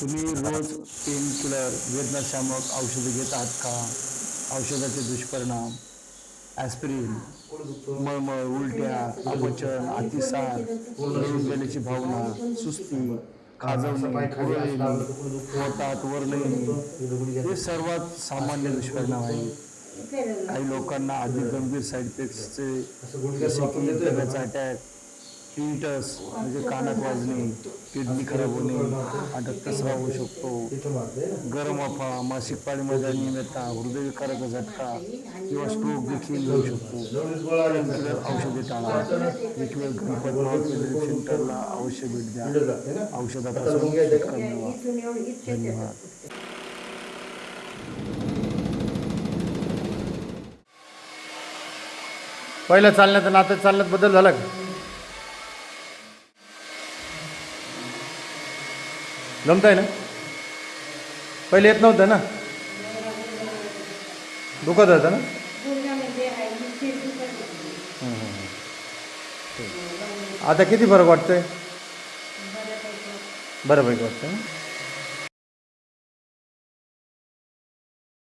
तुम्ही रोज pain killer वेदनाशामक औषधं घेत आहात का? औषधाचे दुष्परिणाम ॲस्पिरिन मळमळ उलट्या अपचन अतिसार गेल्याची भावना सुस्ती खाजवणे पुरवणे पोटात वरणे हे सर्वात सामान्य दुष्परिणाम आहेत काही लोकांना अधिक गंभीर साईड इफेक्ट्सचे जसे की अटॅक टिंटस म्हणजे कानात वाजणे किडनी खराब होणे आणि रक्तस्राव होऊ शकतो. गरम अफा मासिक पाळीमध्ये अनियमितता हृदयविकाराचा झटका किंवा स्ट्रोक देखील होऊ शकतो. औषधे टाळा एक वेळ गणपत महाकेंद्रीय सेंटरला अवश्य भेट द्या. औषधापासून धन्यवाद. पहिलं चालण्यात नातं चालण्यात बदल झाला का? जमताय ना? पहिले येत नव्हतं ना? दुखत होतं ना? आता किती फरक वाटतोय? बऱ्यापैकी वाटतंय ना?